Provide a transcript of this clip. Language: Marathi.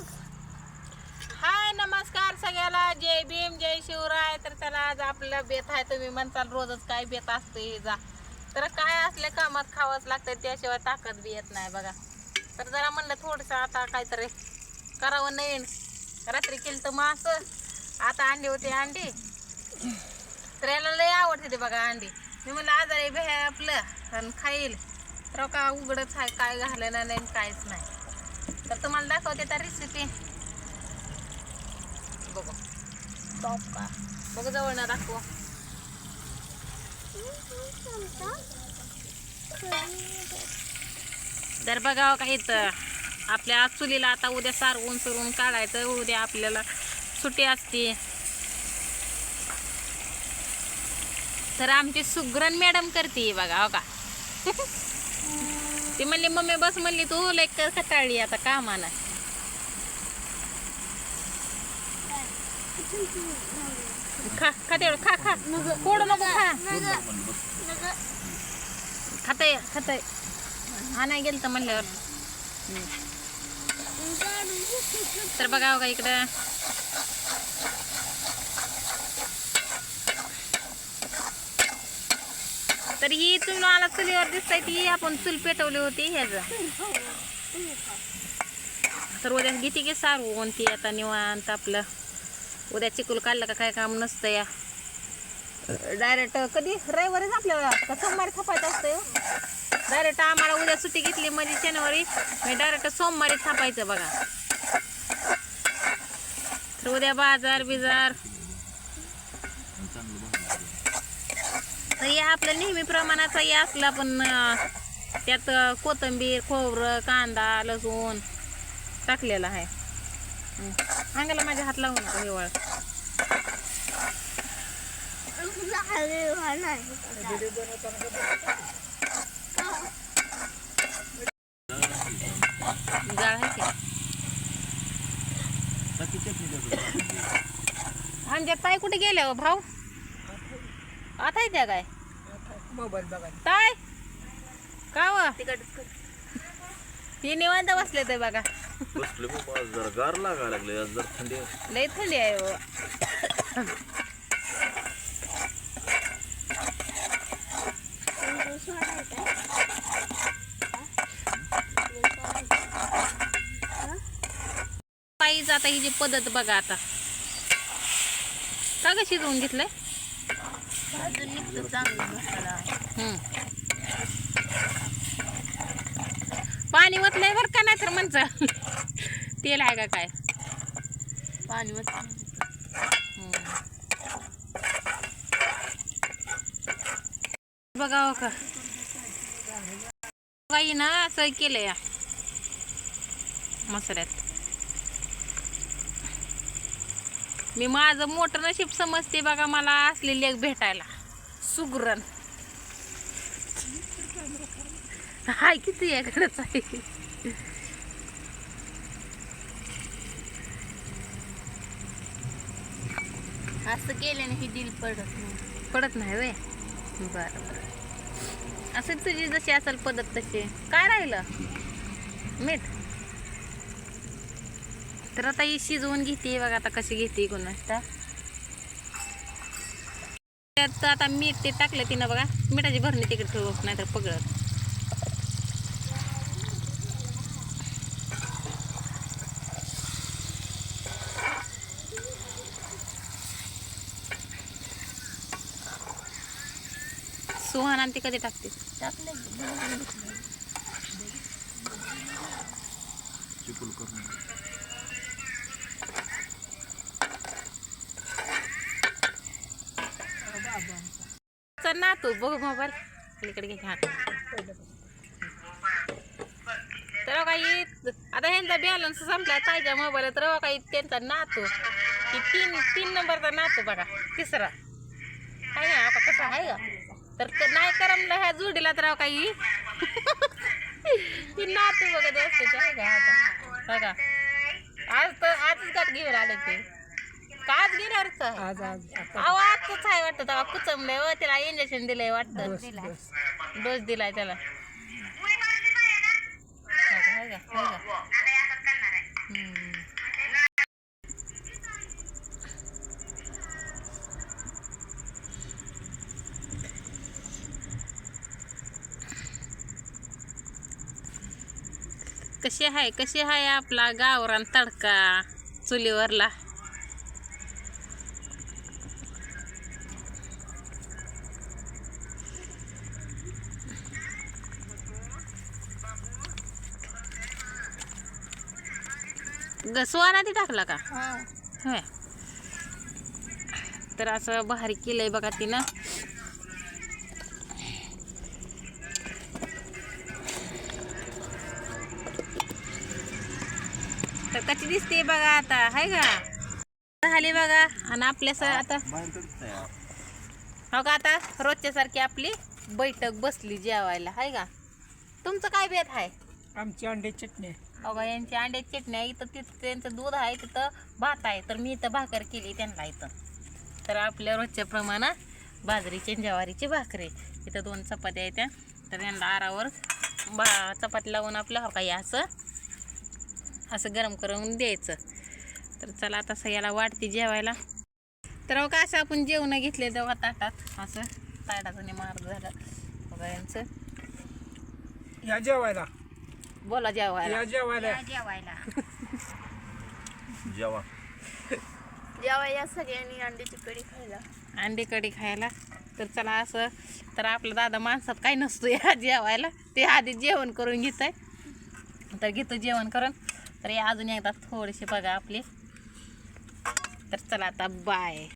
हाय नमस्कार सगळ्याला. जय भीम जय शिवराय. तर त्याला आज आपलं बेत आहे. तुम्ही म्हणताल रोजच काय बेत असते हे जा. तर काय असल्या कामात खावंच लागतं त्याशिवाय ताकद बी येत नाही बघा. तर जरा म्हणलं थोडंसं आता काहीतरी करावं नवीन. रात्री केलं तर मास. आता अंडी होते अंडी. तर याला लय आवडते ते बघा अंडी. मी म्हणलं आजारी भे आपलं. आणि खाईल. तर का उघडच आहे काय घालेलं नाही काहीच नाही. तर तुम्हाला दाखवते तर रेसिपी बघू. बघू जवळ ना दाखव. तर बघावं हो काही तर आपल्या चुलीला आता उद्या सारवून सरून काढायचं. उद्या आपल्याला सुट्टी असते. तर आमची सुग्रण मॅडम करते बघा हो का? ती म्हणली मम्मी बस म्हणली तू लय कर कटाळली आता कामानं खा खा तेवढं खा खा. कोड नको खा. खातय खातय. आणाय गेलं तर म्हणल्यावर तर बघा का इकडं. तर ही तुम्ही मला चुलीवर दिसताय ती आपण चूल पेटवली होती ह्याच. तर उद्या घेते की सारू कोणती आता निवांत आपलं. उद्या चिकूल काढलं का काय काम नसतं या. डायरेक्ट कधी? रविवारीच आपल्याला का सोमवारी थापायचं असतं डायरेक्ट हो? आम्हाला उद्या सुट्टी घेतली म्हणजे शनिवारी म्हणजे मी डायरेक्ट सोमवारी थापायचं बघा. तर उद्या बाजार बिजार तर हे आपलं नेहमी प्रमाणाचाही असला पण त्यात कोथंबीर कोथिंबीर खोबरं कांदा लसूण टाकलेला आहे. हं. अंगाला माझ्या हात लावू नको हिवाळ जाळ आहे की? आमच्या ताई कुठे गेल्या हो भाऊ? आता येत्या काय? मोबाईल ताय का व? ती निवांत बसले ते बघा. बसले बाबा आज जरा गार लागायला लागले आज जरा थंडी आहे. लय थंडी आहे हो. पायीच आता ही जी पद्धत बघा आता. का ग शिजवून घेतलंय? पाणी वतलंय बरं का नाही तर म्हणचं तेल आहे का काय? पाणी बघावं का. काही ना असं केलं या. मसाल्यात मी माझं मोठं नशीब समजते बघा मला असलेली एक भेटायला. सुगरण. हाय किती याकडंच आहे असं केल्याने ही दिल पडत नाही. पडत नाही वे बरं बरं. असं तुझी जशी असेल पद्धत तशी. काय राहिलं? मीठ? तर आता ही शिजवून घेते बघा आता कशी घेते कोणाचा त्यात आता मीठ ते टाकलं तिनं बघा. मिठाची भरणी तिकडे ठेवू नाही तर पगळत सुहान आणि ती कधी टाकते? टाकले कर ना तू बघ मोबाईल. इकडे घे तर हो काही आता ह्यांचा बॅलन्स संपला ताईच्या मोबाईल तर काही त्यांचा नातू. की तीन तीन नंबरचा नातू बघा तिसरा. काय ना आता कसा आहे का तर नाही करमलं ह्या जोडीला तर काही ती नातू बघत असते आहे का आता. बघा. आज तर आजच गाठ घेऊन आले ते. आज गिरवरच आहे आज आज आता. अहो आहे वाटत तेव्हा कुचमलंय व त्याला इंजेक्शन दिलंय वाटत. डोस- दिलाय. त्याला. हाय हाय हो का, हो हो हाय कशी आहे कशी आहे आपला गावरान तडका चुलीवरला? ग सुवाना ती टाकला का? हा. होय. तर असं भारी केलंय बघा तिनं. तर कशी दिसते बघा आता हाय का? झाली बघा. आणि आपल्या स आता हो का आता? रोजच्या सारखी आपली बैठक बसली जेवायला हाय का? तुमचं काय बेत आहे आमची अंडे चटणी. अगं यांची अंड्याची चटणी आहे इथं तिथं त्यांचं दूध आहे तिथं भात आहे. तर मी इथं भाकर केली त्यांना इथं. तर आपल्या रोजच्या प्रमाणात बाजरीची ज्वारीची भाकरी इथं दोन चपात्या आहेत त्या. तर त्यांना आरावर बा चपाती लावून आपलं हो काही असं असं गरम करून द्यायचं. तर चला आता सगळ्याला वाढते जेवायला. तर हो का असं आपण जेवणं घेतले तेव्हा ताटात असं ताटाचं मार झालं. हो बघा यांचं. या जेवायला. बोला जेवायला. या जेवायला. या जेवायला. जेवा. जेवा या सगळ्यांनी अंड्याची कढी खायला. अंडे कढी खायला. तर चला असं तर आपला दादा माणसात काही नसतो या जेवायला. ते आधी जेवण करून घेत आहे तर घेतो जेवण करून. तर या अजून एकदा थोडेसे बघा आपले. तर चला आता बाय